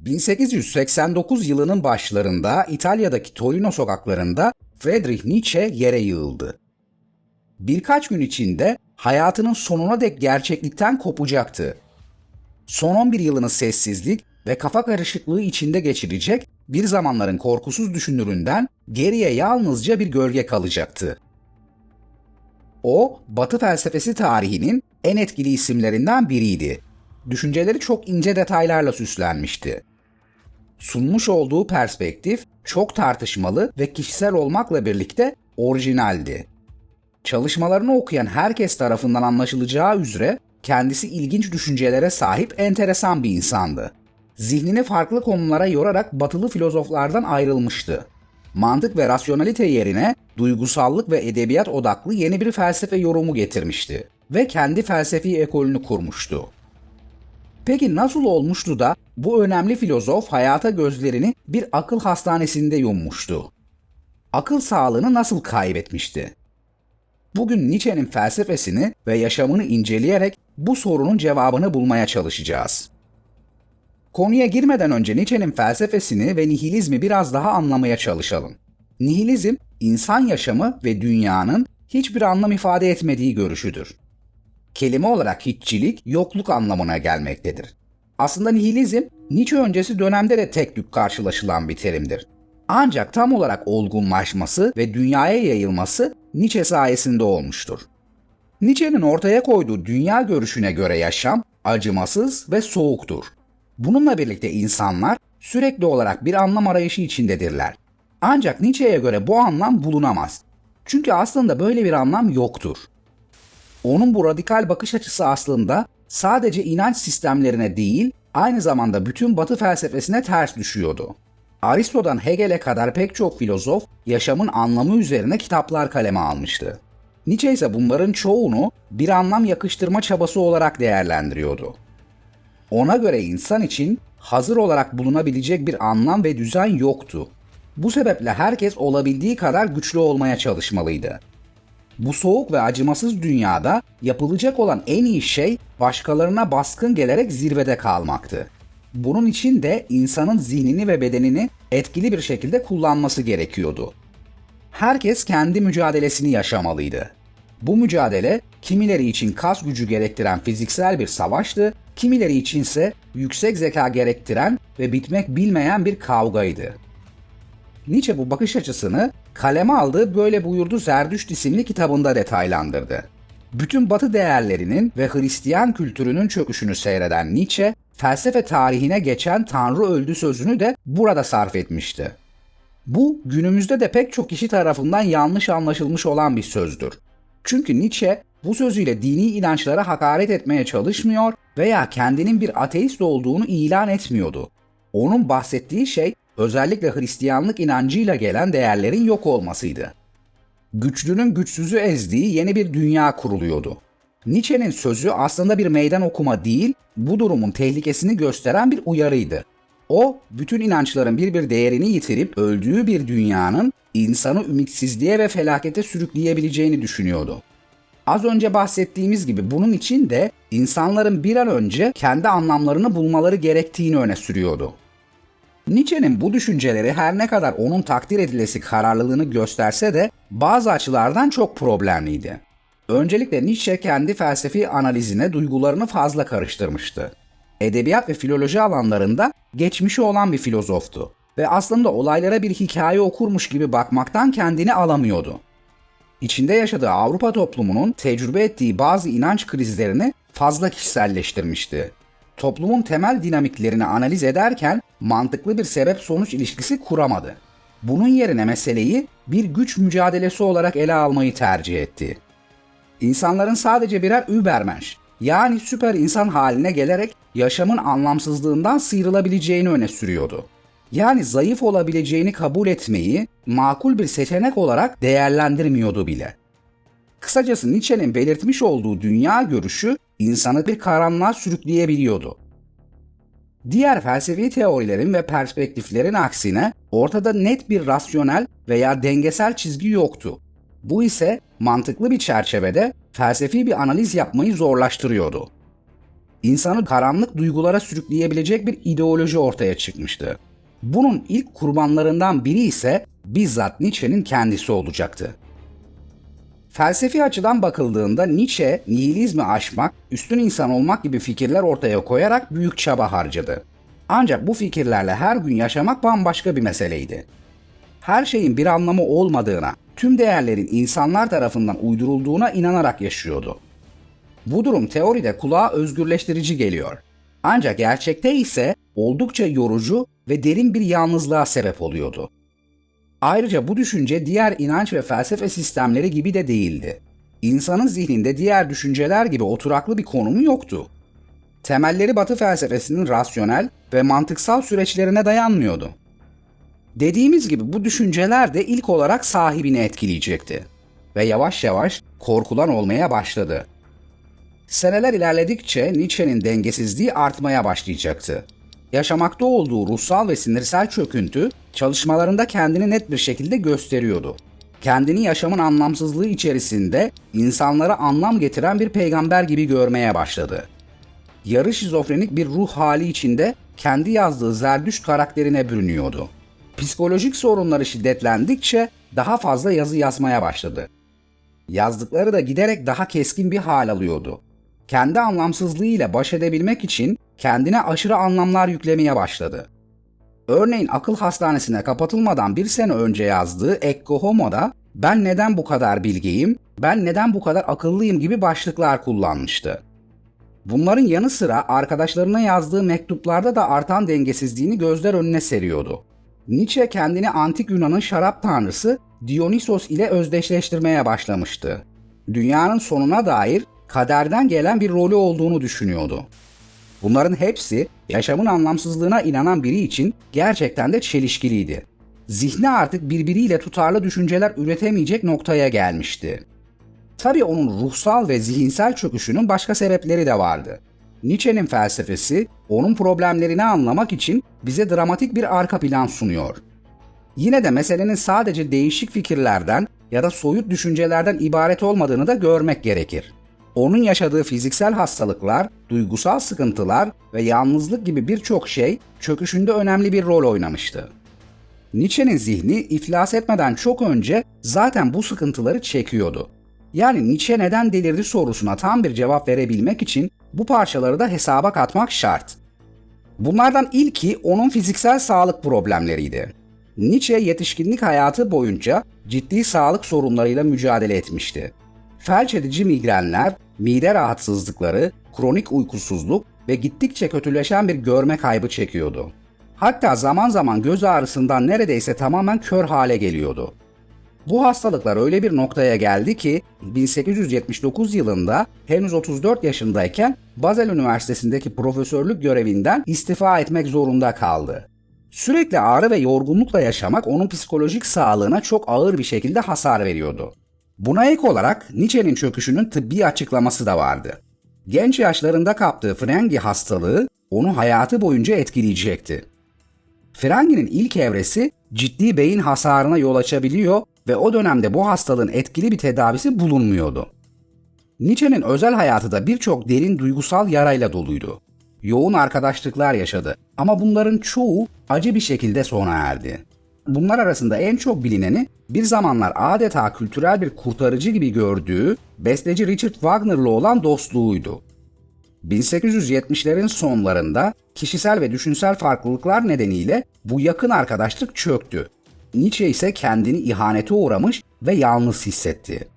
1889 yılının başlarında İtalya'daki Torino sokaklarında Friedrich Nietzsche yere yığıldı. Birkaç gün içinde hayatının sonuna dek gerçeklikten kopacaktı. Son 11 yılını sessizlik ve kafa karışıklığı içinde geçirecek bir zamanların korkusuz düşünüründen geriye yalnızca bir gölge kalacaktı. O, Batı felsefesi tarihinin en etkili isimlerinden biriydi. Düşünceleri çok ince detaylarla süslenmişti. Sunmuş olduğu perspektif çok tartışmalı ve kişisel olmakla birlikte orijinaldi. Çalışmalarını okuyan herkes tarafından anlaşılacağı üzere kendisi ilginç düşüncelere sahip enteresan bir insandı. Zihnini farklı konulara yorarak batılı filozoflardan ayrılmıştı. Mantık ve rasyonalite yerine duygusallık ve edebiyat odaklı yeni bir felsefe yorumu getirmişti ve kendi felsefi ekolünü kurmuştu. Peki nasıl olmuştu da bu önemli filozof hayata gözlerini bir akıl hastanesinde yummuştu? Akıl sağlığını nasıl kaybetmişti? Bugün Nietzsche'nin felsefesini ve yaşamını inceleyerek bu sorunun cevabını bulmaya çalışacağız. Konuya girmeden önce Nietzsche'nin felsefesini ve nihilizmi biraz daha anlamaya çalışalım. Nihilizm, insan yaşamı ve dünyanın hiçbir anlam ifade etmediği görüşüdür. Kelime olarak hiççilik, yokluk anlamına gelmektedir. Aslında nihilizm, Nietzsche öncesi dönemde de tek tük karşılaşılan bir terimdir. Ancak tam olarak olgunlaşması ve dünyaya yayılması Nietzsche sayesinde olmuştur. Nietzsche'nin ortaya koyduğu dünya görüşüne göre yaşam acımasız ve soğuktur. Bununla birlikte insanlar sürekli olarak bir anlam arayışı içindedirler. Ancak Nietzsche'ye göre bu anlam bulunamaz. Çünkü aslında böyle bir anlam yoktur. Onun bu radikal bakış açısı aslında sadece inanç sistemlerine değil, aynı zamanda bütün Batı felsefesine ters düşüyordu. Aristo'dan Hegel'e kadar pek çok filozof yaşamın anlamı üzerine kitaplar kaleme almıştı. Nietzsche ise bunların çoğunu bir anlam yakıştırma çabası olarak değerlendiriyordu. Ona göre insan için hazır olarak bulunabilecek bir anlam ve düzen yoktu. Bu sebeple herkes olabildiği kadar güçlü olmaya çalışmalıydı. Bu soğuk ve acımasız dünyada yapılacak olan en iyi şey başkalarına baskın gelerek zirvede kalmaktı. Bunun için de insanın zihnini ve bedenini etkili bir şekilde kullanması gerekiyordu. Herkes kendi mücadelesini yaşamalıydı. Bu mücadele kimileri için kas gücü gerektiren fiziksel bir savaştı, kimileri içinse yüksek zeka gerektiren ve bitmek bilmeyen bir kavgaydı. Nietzsche bu bakış açısını kaleme aldığı Böyle Buyurdu Zerdüşt isimli kitabında detaylandırdı. Bütün batı değerlerinin ve Hristiyan kültürünün çöküşünü seyreden Nietzsche, felsefe tarihine geçen Tanrı öldü sözünü de burada sarf etmişti. Bu günümüzde de pek çok kişi tarafından yanlış anlaşılmış olan bir sözdür. Çünkü Nietzsche bu sözüyle dini inançlara hakaret etmeye çalışmıyor veya kendinin bir ateist olduğunu ilan etmiyordu. Onun bahsettiği şey özellikle Hristiyanlık inancıyla gelen değerlerin yok olmasıydı. Güçlünün güçsüzü ezdiği yeni bir dünya kuruluyordu. Nietzsche'nin sözü aslında bir meydan okuma değil, bu durumun tehlikesini gösteren bir uyarıydı. O, bütün inançların bir bir değerini yitirip öldüğü bir dünyanın insanı ümitsizliğe ve felakete sürükleyebileceğini düşünüyordu. Az önce bahsettiğimiz gibi bunun için de insanların bir an önce kendi anlamlarını bulmaları gerektiğini öne sürüyordu. Nietzsche'nin bu düşünceleri her ne kadar onun takdir edilesi kararlılığını gösterse de bazı açılardan çok problemliydi. Öncelikle Nietzsche kendi felsefi analizine duygularını fazla karıştırmıştı. Edebiyat ve filoloji alanlarında geçmişi olan bir filozoftu ve aslında olaylara bir hikaye okurmuş gibi bakmaktan kendini alamıyordu. İçinde yaşadığı Avrupa toplumunun tecrübe ettiği bazı inanç krizlerini fazla kişiselleştirmişti. Toplumun temel dinamiklerini analiz ederken mantıklı bir sebep-sonuç ilişkisi kuramadı. Bunun yerine meseleyi bir güç mücadelesi olarak ele almayı tercih etti. İnsanların sadece birer übermensch yani süper insan haline gelerek yaşamın anlamsızlığından sıyrılabileceğini öne sürüyordu. Yani zayıf olabileceğini kabul etmeyi makul bir seçenek olarak değerlendirmiyordu bile. Kısacası Nietzsche'nin belirtmiş olduğu dünya görüşü insanı bir karanlığa sürükleyebiliyordu. Diğer felsefi teorilerin ve perspektiflerin aksine ortada net bir rasyonel veya dengesel çizgi yoktu. Bu ise mantıklı bir çerçevede felsefi bir analiz yapmayı zorlaştırıyordu. insanı karanlık duygulara sürükleyebilecek bir ideoloji ortaya çıkmıştı. Bunun ilk kurbanlarından biri ise bizzat Nietzsche'nin kendisi olacaktı. Felsefi açıdan bakıldığında Nietzsche, nihilizmi aşmak, üstün insan olmak gibi fikirler ortaya koyarak büyük çaba harcadı. Ancak bu fikirlerle her gün yaşamak bambaşka bir meseleydi. Her şeyin bir anlamı olmadığına, tüm değerlerin insanlar tarafından uydurulduğuna inanarak yaşıyordu. Bu durum teoride kulağa özgürleştirici geliyor. Ancak gerçekte ise oldukça yorucu ve derin bir yalnızlığa sebep oluyordu. Ayrıca bu düşünce diğer inanç ve felsefe sistemleri gibi de değildi. İnsanın zihninde diğer düşünceler gibi oturaklı bir konumu yoktu. Temelleri Batı felsefesinin rasyonel ve mantıksal süreçlerine dayanmıyordu. Dediğimiz gibi bu düşünceler de ilk olarak sahibini etkileyecekti ve yavaş yavaş korkulan olmaya başladı. Seneler ilerledikçe Nietzsche'nin dengesizliği artmaya başlayacaktı. Yaşamakta olduğu ruhsal ve sinirsel çöküntü çalışmalarında kendini net bir şekilde gösteriyordu. Kendini yaşamın anlamsızlığı içerisinde insanlara anlam getiren bir peygamber gibi görmeye başladı. Yarı şizofrenik bir ruh hali içinde kendi yazdığı Zerdüşt karakterine bürünüyordu. Psikolojik sorunları şiddetlendikçe daha fazla yazı yazmaya başladı. Yazdıkları da giderek daha keskin bir hal alıyordu. Kendi anlamsızlığıyla baş edebilmek için kendine aşırı anlamlar yüklemeye başladı. Örneğin akıl hastanesine kapatılmadan bir sene önce yazdığı Ecce Homo'da ben neden bu kadar bilgeyim, ben neden bu kadar akıllıyım gibi başlıklar kullanmıştı. Bunların yanı sıra arkadaşlarına yazdığı mektuplarda da artan dengesizliğini gözler önüne seriyordu. Nietzsche kendini antik Yunan'ın şarap tanrısı Dionysos ile özdeşleştirmeye başlamıştı. Dünyanın sonuna dair kaderden gelen bir rolü olduğunu düşünüyordu. Bunların hepsi yaşamın anlamsızlığına inanan biri için gerçekten de çelişkiliydi. Zihni artık birbiriyle tutarlı düşünceler üretemeyecek noktaya gelmişti. Tabii onun ruhsal ve zihinsel çöküşünün başka sebepleri de vardı. Nietzsche'nin felsefesi onun problemlerini anlamak için bize dramatik bir arka plan sunuyor. Yine de meselenin sadece değişik fikirlerden ya da soyut düşüncelerden ibaret olmadığını da görmek gerekir. Onun yaşadığı fiziksel hastalıklar, duygusal sıkıntılar ve yalnızlık gibi birçok şey çöküşünde önemli bir rol oynamıştı. Nietzsche'nin zihni iflas etmeden çok önce zaten bu sıkıntıları çekiyordu. Yani Nietzsche neden delirdi sorusuna tam bir cevap verebilmek için bu parçaları da hesaba katmak şart. Bunlardan ilki onun fiziksel sağlık problemleriydi. Nietzsche yetişkinlik hayatı boyunca ciddi sağlık sorunlarıyla mücadele etmişti. Felç edici migrenler, mide rahatsızlıkları, kronik uykusuzluk ve gittikçe kötüleşen bir görme kaybı çekiyordu. Hatta zaman zaman göz ağrısından neredeyse tamamen kör hale geliyordu. Bu hastalıklar öyle bir noktaya geldi ki 1879 yılında henüz 34 yaşındayken Basel Üniversitesi'ndeki profesörlük görevinden istifa etmek zorunda kaldı. Sürekli ağrı ve yorgunlukla yaşamak onun psikolojik sağlığına çok ağır bir şekilde hasar veriyordu. Buna ek olarak Nietzsche'nin çöküşünün tıbbi açıklaması da vardı. Genç yaşlarında kaptığı frengi hastalığı onu hayatı boyunca etkileyecekti. Frengi'nin ilk evresi ciddi beyin hasarına yol açabiliyor ve o dönemde bu hastalığın etkili bir tedavisi bulunmuyordu. Nietzsche'nin özel hayatı da birçok derin duygusal yarayla doluydu. Yoğun arkadaşlıklar yaşadı ama bunların çoğu acı bir şekilde sona erdi. Bunlar arasında en çok bilineni bir zamanlar adeta kültürel bir kurtarıcı gibi gördüğü besteci Richard Wagner'la olan dostluğuydu. 1870'lerin sonlarında kişisel ve düşünsel farklılıklar nedeniyle bu yakın arkadaşlık çöktü. Nietzsche ise kendini ihanete uğramış ve yalnız hissetti.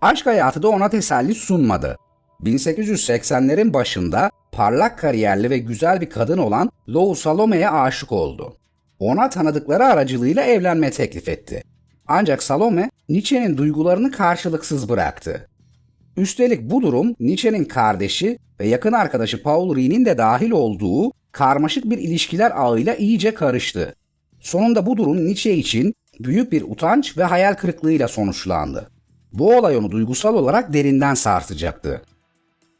Aşk hayatı da ona teselli sunmadı. 1880'lerin başında parlak kariyerli ve güzel bir kadın olan Lou Salome'ye aşık oldu. Ona tanıdıkları aracılığıyla evlenme teklif etti. Ancak Salome, Nietzsche'nin duygularını karşılıksız bıraktı. Üstelik bu durum Nietzsche'nin kardeşi ve yakın arkadaşı Paul Rie'nin de dahil olduğu karmaşık bir ilişkiler ağıyla iyice karıştı. Sonunda bu durum Nietzsche için büyük bir utanç ve hayal kırıklığıyla sonuçlandı. Bu olay onu duygusal olarak derinden sarsacaktı.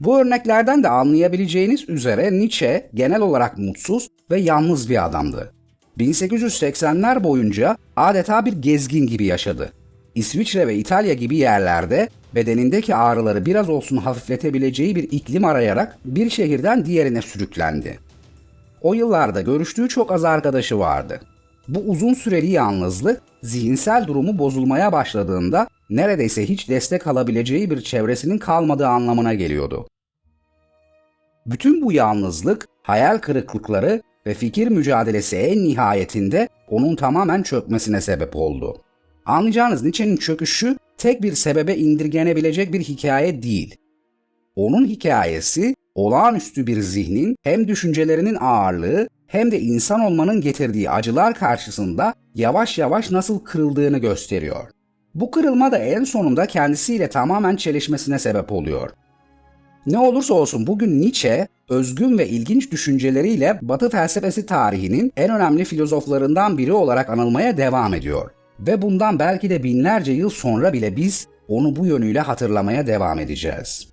Bu örneklerden de anlayabileceğiniz üzere Nietzsche genel olarak mutsuz ve yalnız bir adamdı. 1880'ler boyunca adeta bir gezgin gibi yaşadı. İsviçre ve İtalya gibi yerlerde bedenindeki ağrıları biraz olsun hafifletebileceği bir iklim arayarak bir şehirden diğerine sürüklendi. O yıllarda görüştüğü çok az arkadaşı vardı. Bu uzun süreli yalnızlık zihinsel durumu bozulmaya başladığında neredeyse hiç destek alabileceği bir çevresinin kalmadığı anlamına geliyordu. Bütün bu yalnızlık, hayal kırıklıkları ve fikir mücadelesi en nihayetinde onun tamamen çökmesine sebep oldu. Anlayacağınız Nietzsche'nin çöküşü tek bir sebebe indirgenebilecek bir hikaye değil. Onun hikayesi olağanüstü bir zihnin hem düşüncelerinin ağırlığı hem de insan olmanın getirdiği acılar karşısında yavaş yavaş nasıl kırıldığını gösteriyor. Bu kırılma da en sonunda kendisiyle tamamen çelişmesine sebep oluyor. Ne olursa olsun bugün Nietzsche, özgün ve ilginç düşünceleriyle Batı felsefesi tarihinin en önemli filozoflarından biri olarak anılmaya devam ediyor. Ve bundan belki de binlerce yıl sonra bile biz onu bu yönüyle hatırlamaya devam edeceğiz.